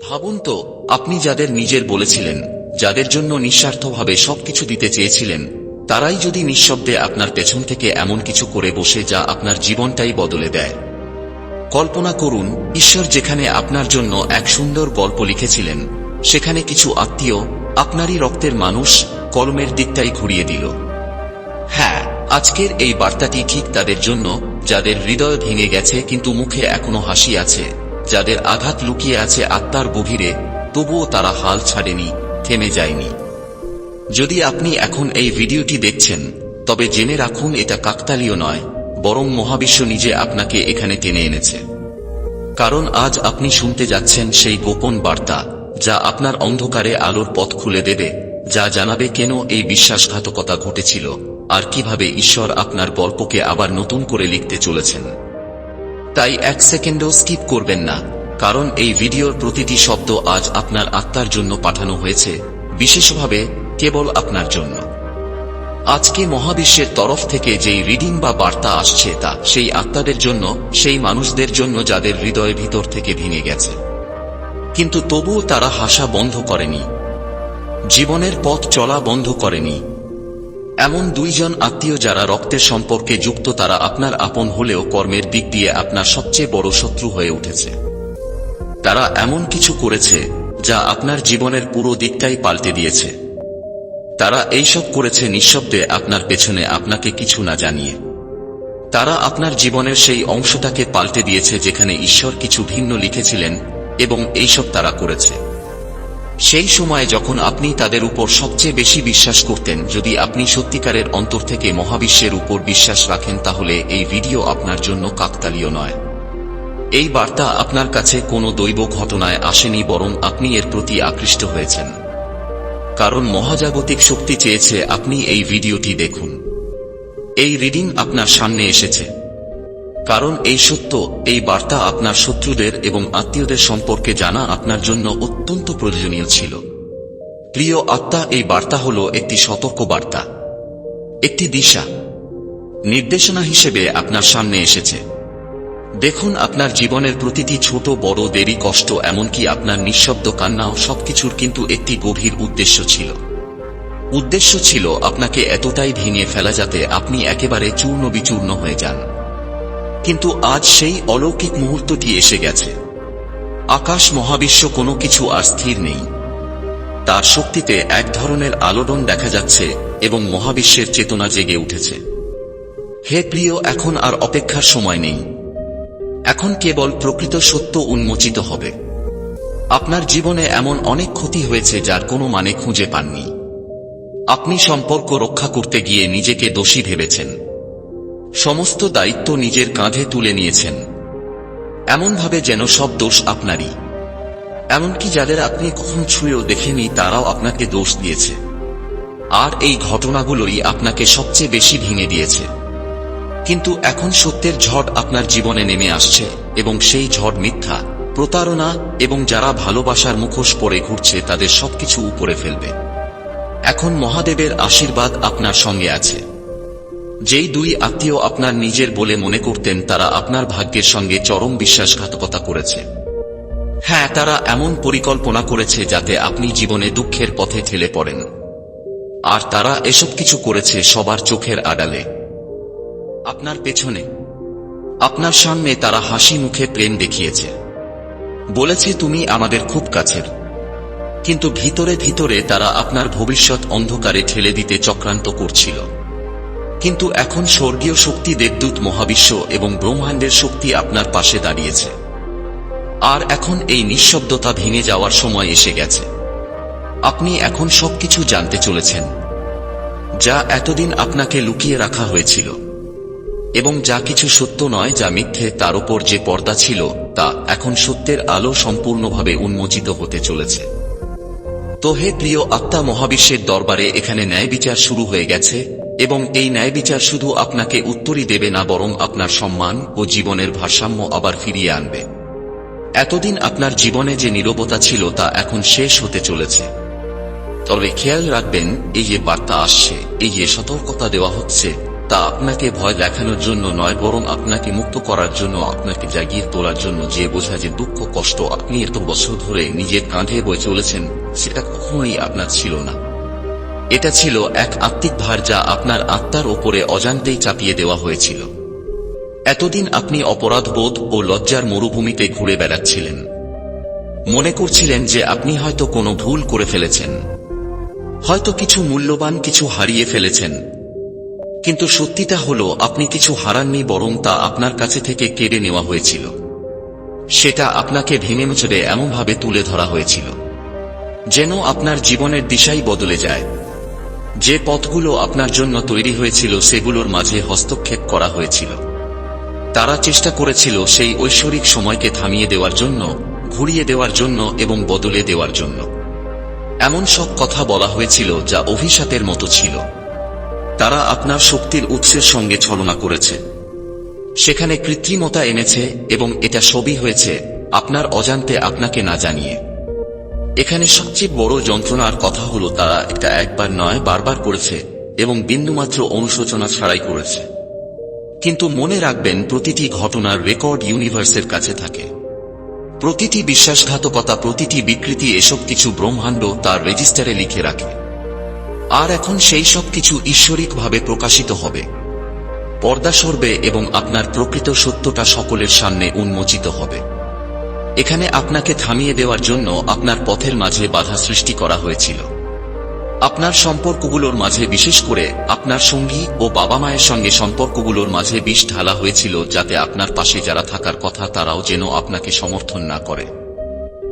ভাবুন তো, আপনি যাদের নিজের বলেছিলেন, যাদের জন্য নিঃস্বার্থভাবে সবকিছু দিতে চেয়েছিলেন, তারাই যদি নিঃশব্দে আপনার পেছন থেকে এমন কিছু করে বসে যা আপনার জীবনটাই বদলে দেয়। কল্পনা করুন, ঈশ্বর যেখানে আপনার জন্য এক সুন্দর গল্প লিখেছিলেন, সেখানে কিছু আত্মীয়, আপনারই রক্তের মানুষ, কলমের দিকটাই ঘুরিয়ে দিল। হ্যাঁ আজকের এই বার্তাটি ঠিক তাদের জন্য, যাদের হৃদয় ভেঙে গেছে কিন্তু মুখে এখনও হাসি আছে। যাদের আঘাত লুকিয়ে আছে আত্মার গভীরে, তবুও তারা হাল ছাড়েনি, থেমে যায়নি। যদি আপনি এখন এই ভিডিওটি দেখছেন, তবে জেনে রাখুন এটা কাকতালীয় নয়, বরং মহাবিশ্ব নিজে আপনাকে এখানে টেনে এনেছে। কারণ আজ আপনি শুনতে যাচ্ছেন সেই গোপন বার্তা, যা আপনার অন্ধকারে আলোর পথ খুলে দেবে, যা জানাবে কেন এই বিশ্বাসঘাতকতা ঘটেছিল, আর কীভাবে ঈশ্বর আপনার গল্পকে আবার নতুন করে লিখতে চলেছেন। তাই এক সেকেন্ডও স্কিপ করবেন না, কারণ এই ভিডিওর প্রতিটি শব্দ আজ আপনার আত্মার জন্য পাঠানো হয়েছে, বিশেষভাবে কেবল আপনার জন্য। আজকে মহাবিশ্বের তরফ থেকে যেই রিডিং বা বার্তা আসছে তা সেই আত্মাদের জন্য, সেই মানুষদের জন্য যাদের হৃদয় ভিতর থেকে ভেঙে গেছে। কিন্তু তবুও তারা হাসা বন্ধ করেনি। জীবনের পথ চলা বন্ধ করেনি। এমন দুইজন আত্মীয় যারা রক্তের সম্পর্কে যুক্ত, তারা আপনার আপন হলেও কর্মের দিক দিয়ে আপনার সবচেয়ে বড় শত্রু হয়ে উঠেছে। তারা এমন কিছু করেছে যা আপনার জীবনের পুরো দিকটাই পাল্টে দিয়েছে। তারা এইসব করেছে নিঃশব্দে আপনার পেছনে আপনাকে কিছু না জানিয়ে। তারা আপনার জীবনের সেই অংশটাকে পাল্টে দিয়েছে যেখানে ঈশ্বর কিছু ভিন্ন লিখেছিলেন এবং এইসব তারা করেছে। সেই সময় যখন আপনি তাদের উপর সবচেয়ে বেশি বিশ্বাস করতেন, যদি আপনি সত্যিকারের অন্তর থেকে মহাবিশ্বের উপর বিশ্বাস রাখেন, তাহলে এই ভিডিও আপনার জন্য কাকতালীয় নয়। এই বার্তা আপনার কাছে কোনো দৈব ঘটনায় আসেনি, বরং আপনি এর প্রতি আকৃষ্ট হয়েছেন। কারণ মহাজাগতিক শক্তি চেয়েছে আপনি এই ভিডিওটি দেখুন। এই রিডিং আপনার সামনে এসেছে। কারণ এই সত্য, এই বার্তা আপনার শত্রুদের এবং আত্মীয়দের সম্পর্কে জানা আপনার জন্য অত্যন্ত প্রয়োজনীয় ছিল। প্রিয় আত্মা, এই বার্তা হল একটি সতর্ক বার্তা। একটি দিশা। নির্দেশনা হিসেবে আপনার সামনে এসেছে। দেখুন, আপনার জীবনের প্রতিটি ছোট, বড়, দেরি, কষ্ট, এমনকি আপনার নিঃশব্দ কান্নাও সবকিছুর কিন্তু একটি গভীর উদ্দেশ্য ছিল। উদ্দেশ্য ছিল আপনাকে এতটাই ভেঙে ফেলা যাতে আপনি একেবারে চূর্ণ বিচূর্ণ হয়ে যান। কিন্তু আজ সেই অলৌকিক মুহূর্তটি এসে গেছে। আকাশ মহাবিশ্ব কোনো কিছু আর স্থির নেই। তার শক্তিতে এক ধরনের আলোড়ন দেখা যাচ্ছে এবং মহাবিশ্বের চেতনা জেগে উঠেছে। হে প্রিয়, এখন আর অপেক্ষার সময় নেই। এখন কেবল প্রকৃত সত্য উন্মোচিত হবে। আপনার জীবনে এমন অনেক ক্ষতি হয়েছে যার কোনো মানে খুঁজে পাননি। আপনি সম্পর্ক রক্ষা করতে গিয়ে নিজেকে দোষী ভেবেছেন। সমস্ত দায়িত্ব নিজের কাঁধে তুলে নিয়েছেন। এমনভাবে যেন সব দোষ আপনারই। এমনকি যাদের আপনি কখন ছুঁয়েও দেখেনি তারাও আপনাকে দোষ দিয়েছে। আর এই ঘটনাগুলোই আপনাকে সবচেয়ে বেশি ভেঙে দিয়েছে। কিন্তু এখন সত্যের ঝড় আপনার জীবনে নেমে আসছে, এবং সেই ঝড় মিথ্যা, প্রতারণা, এবং যারা ভালোবাসার মুখোশ পরে ঘুরছে, তাদের সবকিছু উপরে ফেলবে। এখন মহাদেবের আশীর্বাদ আপনার সঙ্গে আছে। যেই দুই আত্মীয় আপনার নিজের বলে মনে করতেন, তারা আপনার ভাগ্যের সঙ্গে চরম বিশ্বাসঘাতকতা করেছে। হ্যাঁ তারা এমন পরিকল্পনা করেছে যাতে আপনি জীবনে দুঃখের পথে ঠেলে পড়েন। আর তারা এসব কিছু করেছে সবার চোখের আড়ালে। আপনার পেছনে, আপনার সামনে তারা হাসি মুখে প্রেম দেখিয়েছে। বলেছে, তুমি আমাদের খুব কাছের। কিন্তু ভিতরে ভিতরে তারা আপনার ভবিষ্যৎ অন্ধকারে ঠেলে দিতে চক্রান্ত করছিল। কিন্তু এখন স্বর্গীয় শক্তি দেবদূত মহাবিশ্ব এবং ব্রহ্মাণ্ডের শক্তি আপনার পাশে দাঁড়িয়েছে। আর এখন এই নিঃশব্দতা ভেঙে যাওয়ার সময় এসে গেছে। আপনি এখন সবকিছু জানতে চলেছেন, যা এতদিন আপনাকে লুকিয়ে রাখা হয়েছিল, এবং যা কিছু সত্য নয় যা মিথ্যে, তার উপর যে পর্দা ছিল, তা এখন সত্যের আলো সম্পূর্ণভাবে উন্মোচিত হতে চলেছে। তো হে প্রিয় আত্মা মহাবিশ্বের দরবারে এখানে ন্যায় বিচার শুরু হয়ে গেছে এবং এই ন্যায় বিচার শুধু আপনাকে উত্তরই দেবে না, বরং আপনার সম্মান ও জীবনের ভারসাম্য আবার ফিরিয়ে আনবে। এতদিন আপনার জীবনে যে নীরবতা ছিল, তা এখন শেষ হতে চলেছে। তবে খেয়াল রাখবেন, এই যে বার্তা আসছে, এই যে সতর্কতা দেওয়া হচ্ছে, তা আপনাকে ভয় দেখানোর জন্য নয়, বরং আপনাকে মুক্ত করার জন্য, আপনাকে জাগিয়ে তোলার জন্য যে বোঝা যে দুঃখ কষ্ট আপনি এত বছর ধরে নিজের কাঁধে বয়ে চলেছেন, সেটা কখনোই আপনার ছিল না। এটা ছিল এক আত্মিক ভার যা আপনার আত্মার ওপরে অজান্তেই চাপিয়ে দেওয়া হয়েছিল। এতদিন আপনি অপরাধবোধ ও লজ্জার মরুভূমিতে ঘুরে বেড়াচ্ছিলেন। মনে করছিলেন যে আপনি হয়তো কোনো ভুল করে ফেলেছেন। হয়তো কিছু মূল্যবান কিছু হারিয়ে ফেলেছেন। কিন্তু সত্যিটা হলো, আপনি কিছু হারাননি বরং তা আপনার কাছে থেকে কেড়ে নেওয়া হয়েছিল। সেটা আপনাকে ভেঙে মুচড়ে এমনভাবে তুলে ধরা হয়েছিল। যেন আপনার জীবনের দিশাই বদলে যায়। যে পথগুলো আপনার জন্য তৈরি হয়েছিল সেগুলোর মাঝে হস্তক্ষেপ করা হয়েছিল। তারা চেষ্টা করেছিল সেই ঐশ্বরিক সময়কে থামিয়ে দেওয়ার জন্য, ঘুরিয়ে দেওয়ার জন্য এবং বদলে দেওয়ার জন্য। এমন সব কথা বলা হয়েছিল যা অভিশাপের মতো ছিল। তারা আপনার শক্তির উৎসের সঙ্গে ছলনা করেছে। সেখানে কৃত্রিমতা এনেছে এবং এটা সবই হয়েছে, আপনার অজান্তে আপনাকে না জানিয়ে। এখানে সবচেয়ে বড় যন্ত্রণার কথা হলো তারা এটা একবার নয়, বারবার করেছে এবং বিন্দুমাত্র অনুশোচনা ছাড়াই করেছে। কিন্তু মনে রাখবেন, প্রতিটি ঘটনার রেকর্ড ইউনিভার্সের কাছে থাকে। প্রতিটি বিশ্বাসঘাতকতা, প্রতিটি বিকৃতি এসব কিছু ব্রহ্মাণ্ড তার রেজিস্টারে লিখে রাখে। আর এখন সেই সব কিছু ঈশ্বরিকভাবে প্রকাশিত হবে। পর্দা সরবে এবং আপনার প্রকৃত সত্যটা সকলের সামনে উন্মোচিত হবে। এখানে আপনাকে থামিয়ে দেওয়ার জন্য আপনার পথের মাঝে বাধা সৃষ্টি করা হয়েছিল। আপনার সম্পর্কগুলোর মাঝে, বিশেষ করে আপনার সঙ্গী ও বাবা মায়ের সঙ্গে সম্পর্কগুলোর মাঝে বিষ ঢালা হয়েছিল যাতে আপনার পাশে যারা থাকার কথা তারাও যেন আপনাকে সমর্থন না করে।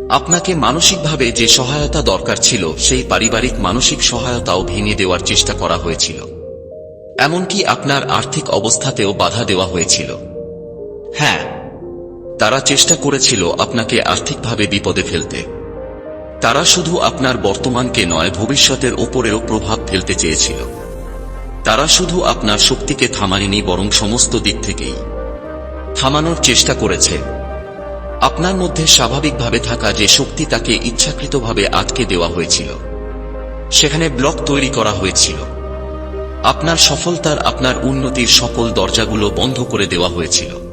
আপনাকে মানসিকভাবে যে সহায়তা দরকার ছিল, সেই পারিবারিক মানসিক সহায়তাও ভেঙে দেওয়ার চেষ্টা করা হয়েছিল। এমনকি আপনার আর্থিক অবস্থাতেও বাধা দেওয়া হয়েছিল। হ্যাঁ তারা চেষ্টা করেছিল আপনাকে আর্থিকভাবে বিপদে ফেলতে। তারা শুধু আপনার বর্তমানকে নয়, ভবিষ্যতের ওপরেও প্রভাব ফেলতে চেয়েছিল। তারা শুধু আপনার শক্তিকে থামায়নি, বরং সমস্ত দিক থেকেই থামানোর চেষ্টা করেছে। আপনার মধ্যে স্বাভাবিকভাবে থাকা যে শক্তি তাকে ইচ্ছাকৃতভাবে আটকে দেওয়া হয়েছিল, সেখানে ব্লক তৈরি করা হয়েছিল। আপনার সফলতার আপনার উন্নতির সকল দরজাগুলো বন্ধ করে দেওয়া হয়েছিল।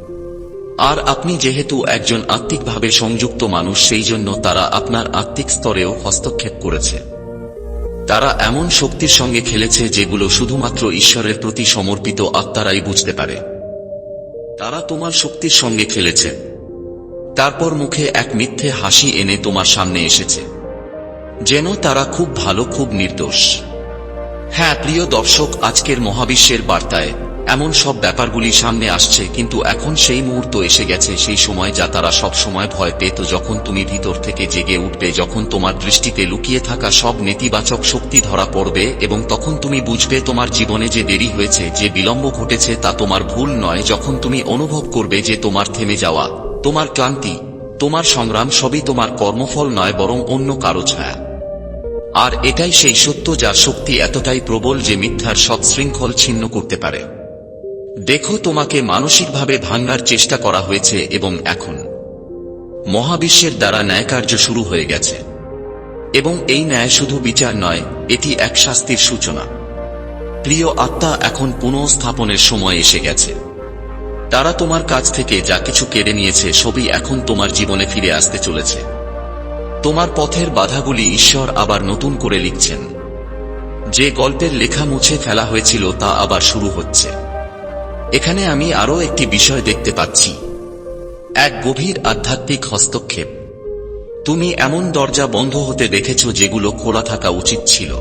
আর আপনি যেহেতু একজন আত্মিকভাবে সংযুক্ত মানুষ সেই জন্য তারা আপনার আত্মিক স্তরেও হস্তক্ষেপ করেছে। তারা এমন শক্তির সঙ্গে খেলেছে যেগুলো শুধুমাত্র ঈশ্বরের প্রতি সমর্পিত আত্মারাই বুঝতে পারে। তারা তোমার শক্তির সঙ্গে খেলেছে। তারপর মুখে এক মিথ্যে হাসি এনে তোমার সামনে এসেছে। যেন তারা খুব ভালো, খুব নির্দোষ। হ্যাঁ প্রিয় দর্শক, আজকের মহাবিশ্বের বার্তায় এমন সব ব্যাপারগুলি সামনে আসছে, কিন্তু এখন সেই মুহূর্ত এসে গেছে, সেই সময় যা তারা সব সময় ভয় পেত, যখন তুমি ভিতর থেকে জেগে উঠবে, যখন তোমার দৃষ্টিতে লুকিয়ে থাকা সব নেতিবাচক শক্তি ধরা পড়বে, এবং তখন তুমি বুঝবে তোমার জীবনে যে দেরি হয়েছে, যে বিলম্ব ঘটেছে তা তোমার ভুল নয়, যখন তুমি অনুভব করবে যে তোমার থেমে যাওয়া, তোমার ক্লান্তি, তোমার সংগ্রাম সবই তোমার কর্মফল নয়, বরং অন্য কারও ছায়া। আর এটাই সেই সত্য যার শক্তি এতটাই প্রবল যে মিথ্যার সব শৃঙ্খল ছিন্ন করতে পারে। দেখো তোমাকে মানসিকভাবে ভাঙ্গার চেষ্টা করা হয়েছে এবং এখন। মহাবিশ্বের দ্বারা ন্যায়কার্য শুরু হয়ে গেছে। এবং এই ন্যায় শুধু বিচার নয়, এটি এক শাস্তির সূচনা। প্রিয় আত্মা এখন পুনঃস্থাপনের সময় এসে গেছে। তারা তোমার কাছ থেকে যা কিছু কেড়ে নিয়েছে সবই এখন তোমার জীবনে ফিরে আসতে চলেছে। তোমার পথের বাধাগুলি ঈশ্বর আবার নতুন করে লিখছেন। যে গল্পের লেখা মুছে ফেলা হয়েছিল তা আবার শুরু হচ্ছে। এখানে আমি আরও একটি বিষয় দেখতে পাচ্ছি। এক গভীর আধ্যাত্মিক হস্তক্ষেপ। তুমি এমন দরজা বন্ধ হতে দেখেছ যেগুলো খোলা থাকা উচিত ছিল।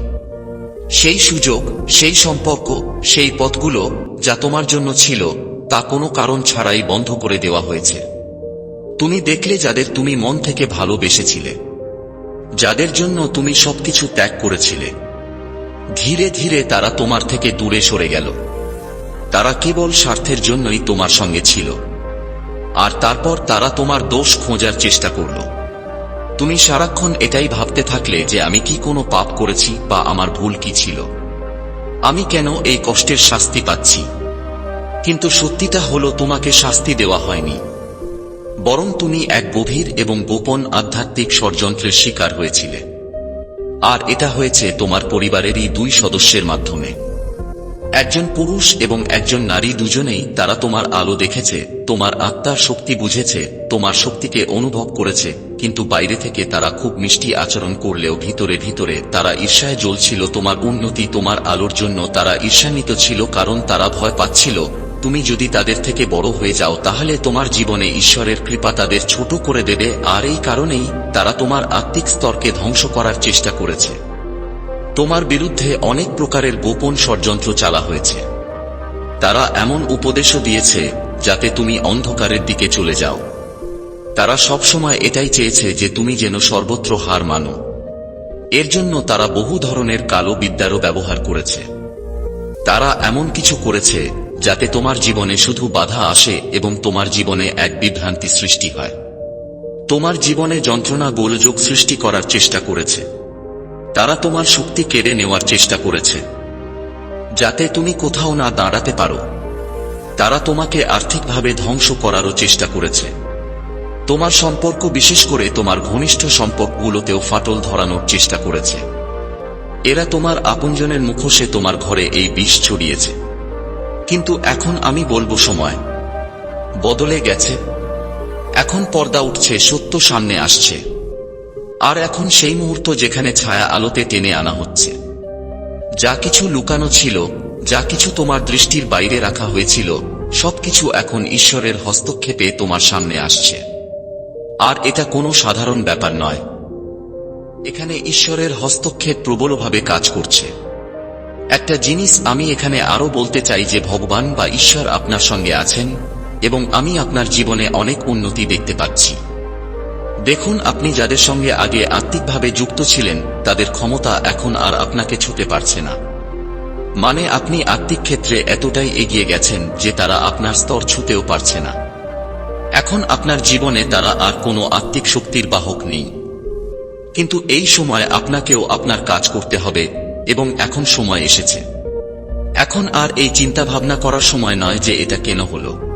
সেই সুযোগ, সেই সম্পর্ক, সেই পথগুলো যা তোমার জন্য ছিল, তা কোনো কারণ ছাড়াই বন্ধ করে দেওয়া হয়েছে। তুমি দেখলে যাদের তুমি মন থেকে ভালোবেসেছিলে, যাদের জন্য তুমি সবকিছু ত্যাগ করেছিলে। ধীরে ধীরে তারা তোমার থেকে দূরে সরে গেল। তারা কেবল স্বার্থের জন্যই তোমার সঙ্গে ছিল। আর তারপর তারা তোমার দোষ খোঁজার চেষ্টা করল। তুমি সারাক্ষণ এটাই ভাবতে থাকলে যে আমি কি কোনো পাপ করেছি বা আমার ভুল কি ছিল। আমি কেন এই কষ্টের শাস্তি পাচ্ছি? কিন্তু সত্যিটা হলো তোমাকে শাস্তি দেওয়া হয়নি। বরং তুমি এক গভীর এবং গোপন আধ্যাত্মিক ষড়যন্ত্রের শিকার হয়েছিলে। আর এটা হয়েছে তোমার পরিবারেরই দুই সদস্যের মাধ্যমে। একজন পুরুষ এবং একজন নারী দুজনেই তারা তোমার আলো দেখেছে, তোমার আত্মার শক্তি বুঝেছে, তোমার শক্তিকে অনুভব করেছে, কিন্তু বাইরে থেকে তারা খুব মিষ্টি আচরণ করলেও ভিতরে ভিতরে তারা ঈর্ষায় জ্বলছিল, তোমার উন্নতি তোমার আলোর জন্য তারা ঈর্ষান্বিত ছিল কারণ তারা ভয় পাচ্ছিল। তুমি যদি তাদের থেকে বড় হয়ে যাও তাহলে তোমার জীবনে ঈশ্বরের কৃপা তাদের ছোট করে দেবে, আর এই কারণেই তারা তোমার আত্মিক স্তরকে ধ্বংস করার চেষ্টা করেছে। তোমার বিরুদ্ধে অনেক প্রকারের গোপন ষড়যন্ত্র চালা হয়েছে। তারা এমন উপদেশও দিয়েছে, যাতে তুমি অন্ধকারের দিকে চলে যাও। তারা সবসময় এটাই চেয়েছে যে তুমি যেন সর্বত্র হার মানো। এর জন্য তারা বহু ধরনের কালো বিদ্যারও ব্যবহার করেছে। তারা এমন কিছু করেছে, যাতে তোমার জীবনে শুধু বাধা আসে এবং তোমার জীবনে এক বিভ্রান্তি সৃষ্টি হয়। তোমার জীবনে যন্ত্রণা গোলযোগ সৃষ্টি করার চেষ্টা করেছে। তারা তোমার শক্তি কেড়ে নেওয়ার চেষ্টা করেছে, যাতে তুমি কোথাও না দাঁড়াতে পারো। তারা তোমাকে আর্থিকভাবে ধ্বংস করারও চেষ্টা করেছে। তোমার সম্পর্ক বিশেষ করে তোমার ঘনিষ্ঠ সম্পর্কগুলোতেও ফাটল ধরানোর চেষ্টা করেছে। এরা তোমার আপনজনের মুখোশে তোমার ঘরে এই বিষ ছড়িয়েছে। কিন্তু এখন আমি বলব সময়। বদলে গেছে। এখন পর্দা উঠছে, সত্য সামনে আসছে। আর এখন সেই মুহূর্ত যেখানে ছায়া আলোতে টেনে আনা হচ্ছে। যা কিছু লুকানো ছিল, যা কিছু তোমার দৃষ্টির বাইরে রাখা হয়েছিল, সবকিছু এখন ঈশ্বরের হস্তক্ষেপে তোমার সামনে আসছে। আর এটা কোনো সাধারণ ব্যাপার নয়। এখানে ঈশ্বরের হস্তক্ষেপ প্রবলভাবে কাজ করছে। একটা জিনিস আমি এখানে আরও বলতে চাই যে ভগবান বা ঈশ্বর আপনার সঙ্গে আছেন, এবং আমি আপনার জীবনে অনেক উন্নতি দেখতে পাচ্ছি। দেখুন, আপনি যাদের সঙ্গে আগে আত্মিকভাবে যুক্ত ছিলেন, তাদের ক্ষমতা এখন আর আপনাকে ছুতে পারছে না। মানে আপনি আত্মিক ক্ষেত্রে এতটাই এগিয়ে গেছেন যে তারা আপনার স্তর ছুতেও পারছে না। এখন আপনার জীবনে তারা আর কোনো আত্মিক শক্তির বাহক নেই। কিন্তু এই সময় আপনাকেও আপনার কাজ করতে হবে, এবং এখন সময় এসেছে। এখন আর এই চিন্তা ভাবনা করার সময় নয় যে এটা কেন হলো।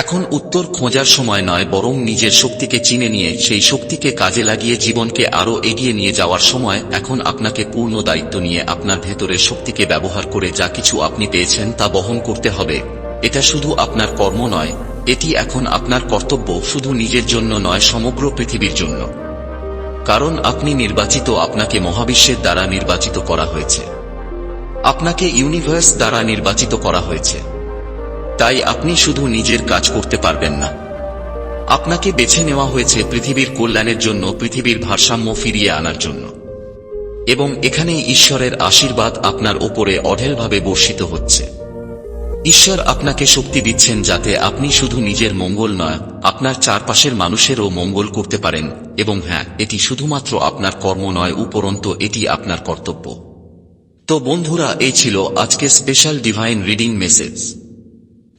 এখন উত্তর খোঁজার সময় নয়, বরং নিজের শক্তিকে চিনে নিয়ে, সেই শক্তিকে কাজে লাগিয়ে জীবনকে আরও এগিয়ে নিয়ে যাওয়ার সময় এখন আপনাকে পূর্ণ দায়িত্ব নিয়ে আপনার ভেতরের শক্তিকে ব্যবহার করে যা কিছু আপনি পেয়েছেন তা বহন করতে হবে। এটা শুধু আপনার কর্ম নয়, এটি এখন আপনার কর্তব্য, শুধু নিজের জন্য নয়, সমগ্র পৃথিবীর জন্য। কারণ আপনি নির্বাচিত আপনাকে মহাবিশ্বের দ্বারা নির্বাচিত করা হয়েছে। আপনাকে ইউনিভার্স দ্বারা নির্বাচিত করা হয়েছে। তাই আপনি শুধু নিজের কাজ করতে পারবেন না। আপনাকে বেছে নেওয়া হয়েছে পৃথিবীর কল্যাণের জন্য, পৃথিবীর ভারসাম্য ফিরিয়ে আনার জন্য। এবং এখানেই ঈশ্বরের আশীর্বাদ আপনার ওপরে অঢেলভাবে বর্ষিত হচ্ছে। ঈশ্বর আপনাকে শক্তি দিচ্ছেন যাতে আপনি শুধু নিজের মঙ্গল নয়, আপনার চারপাশের মানুষেরও মঙ্গল করতে পারেন। এবং হ্যাঁ এটি শুধুমাত্র আপনার কর্ম নয়, উপরন্ত এটি আপনার কর্তব্য। তো বন্ধুরা, এই ছিল আজকে স্পেশাল ডিভাইন রিডিং মেসেজ